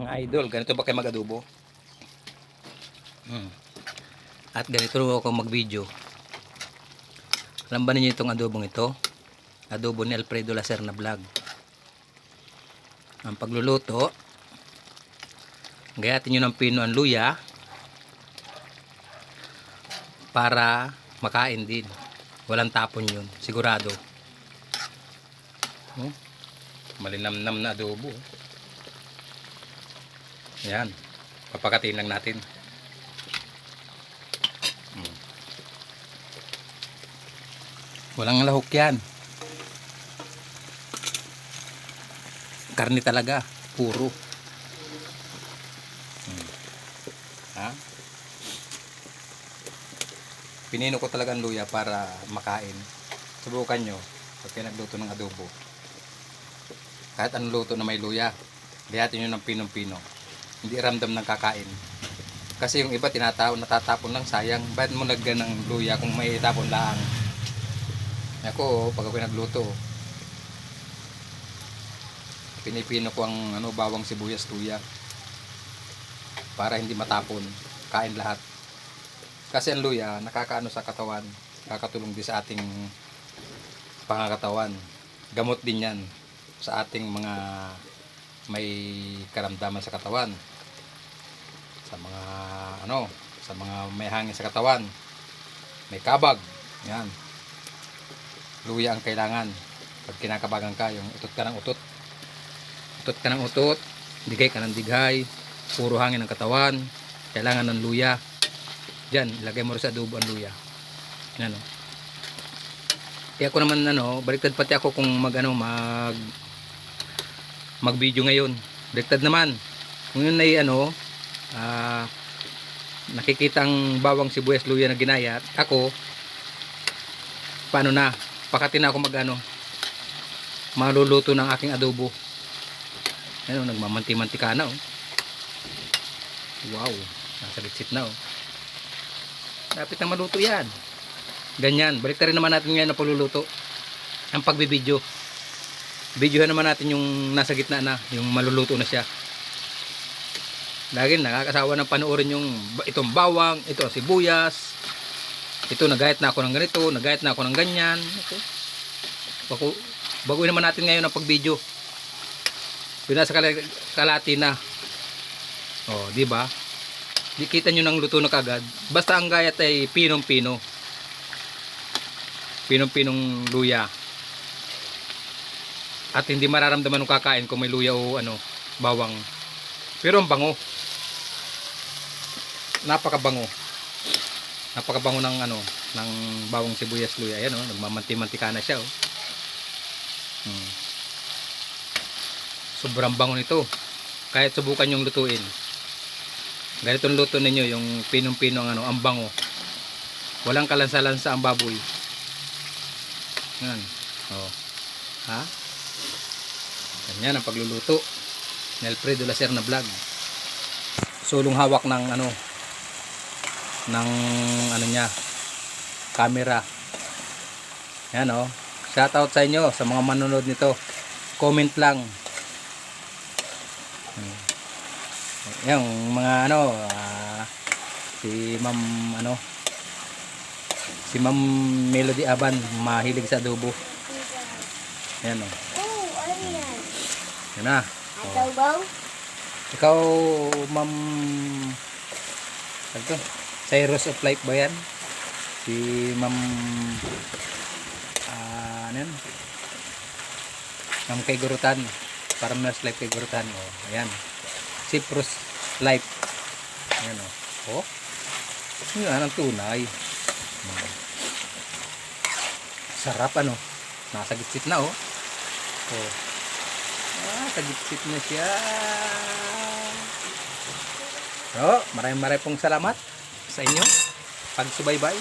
Mga idol, ganito ba kayo mag-adobo? Hmm. At ganito ako mag-video. Alam ba ninyo itong adobong ito? Adobo ni Alfredo Lacer na vlog. Ang pagluluto, gayatin nyo ng pino ang luya para makain din. Walang tapon yun, sigurado. Hmm? Malinamnam na adobo. Yan. Papakatiin lang natin. Hmm. Walang lahok yan. Karni talaga. Puro. Hmm. Ha? Pinino ko talaga ang luya para makain. Subukan nyo pag pinagluto ng adobo. Kahit anong luto na may luya, lihatin nyo ng pinong-pino hindi ramdam ng kakain. Kasi yung iba tinatapon, natatapon lang sayang. Bakit mo lagyan ng luya kung may tapon lang? Ako, pag ako nagluto, pinipino ko ang ano, bawang sibuyas luya para hindi matapon. Kain lahat. Kasi ang luya, nakakaano sa katawan. Kakatulong din sa ating pangakatawan. Gamot din yan sa ating mga may karamdaman sa katawan. Sa mga ano sa mga may hangin sa katawan. May kabag. Yan. Luya ang kailangan. Pag kinakabagan ka yung utot ka ng utot. Utot ka ng utot digay ka ng digay puro hangin ang katawan kailangan ng luya. Dyan ilagay mo rin sa adobo ang luya. Yan o kaya ako naman ano baliktad pati ako kung mag ano mag mag video ngayon. Baliktad naman. Kung yun ay ano ah, nakikita ang bawang sibuyas luya na ginayat ako paano na? Pakati na ako mag ano maluluto ng aking adobo. Ano nagmamanti-mantika na oh. Wow nasa litsit na oh. Dapat na maluto yan. Ganyan. Balik rin naman natin ngayon na pagluluto. Ang pagbibideo videohan naman natin yung nasa gitna na yung maluluto na siya. Lagi nakakasawa ng panoorin yung itong bawang ito sibuyas. Ito nagayat na ako ng ganito nagayat na ako ng ganyan. Ito Baku, baguhin naman natin ngayon ang pag-video. Yun nasa kal- kalati na. Oh di ba? Di kita nyo ng luto na kagad. Basta ang gayat ay pinong pino pinong pinong luya at hindi mararamdaman ng kakain kung may luya o ano bawang. Pero ang bango. Napakabango. Napakabango ng ano ng bawang sibuyas luya. Ayan oh nagmamanti-mantika na siya oh. Hmm. sobrang bango nito. Kahit subukan yung lutuin ganitong luto ninyo yung pinong-pinong ano ang bango. Walang kalansa-lansa ang baboy. Yan oh. Ha ganyan ang pagluluto ni Alfredo Lacer na vlog. Sulong hawak ng ano ng ano niya camera. Yan o shout out sa inyo sa mga manonood nito. Comment lang. Yung mga ano ah, si ma'am ano si ma'am Melody Aban mahilig sa adobo. Yan o Oh, ano yan? Yan na. Adobo? ikaw ma'am ano Cyrus of Life ba yan? Si ma'am ah ano yan? Ma'am kay Gurutan para mas life kay Gurutan oh. Ayan. Cyprus Life. Ayan oh. Oh. Yan ang tunay. Hmm. sarap ano? Nasa gitsit na oh. Oh sa gitsit na siya. Oh maraming maraming pong salamat sa inyo. Pagsubaybay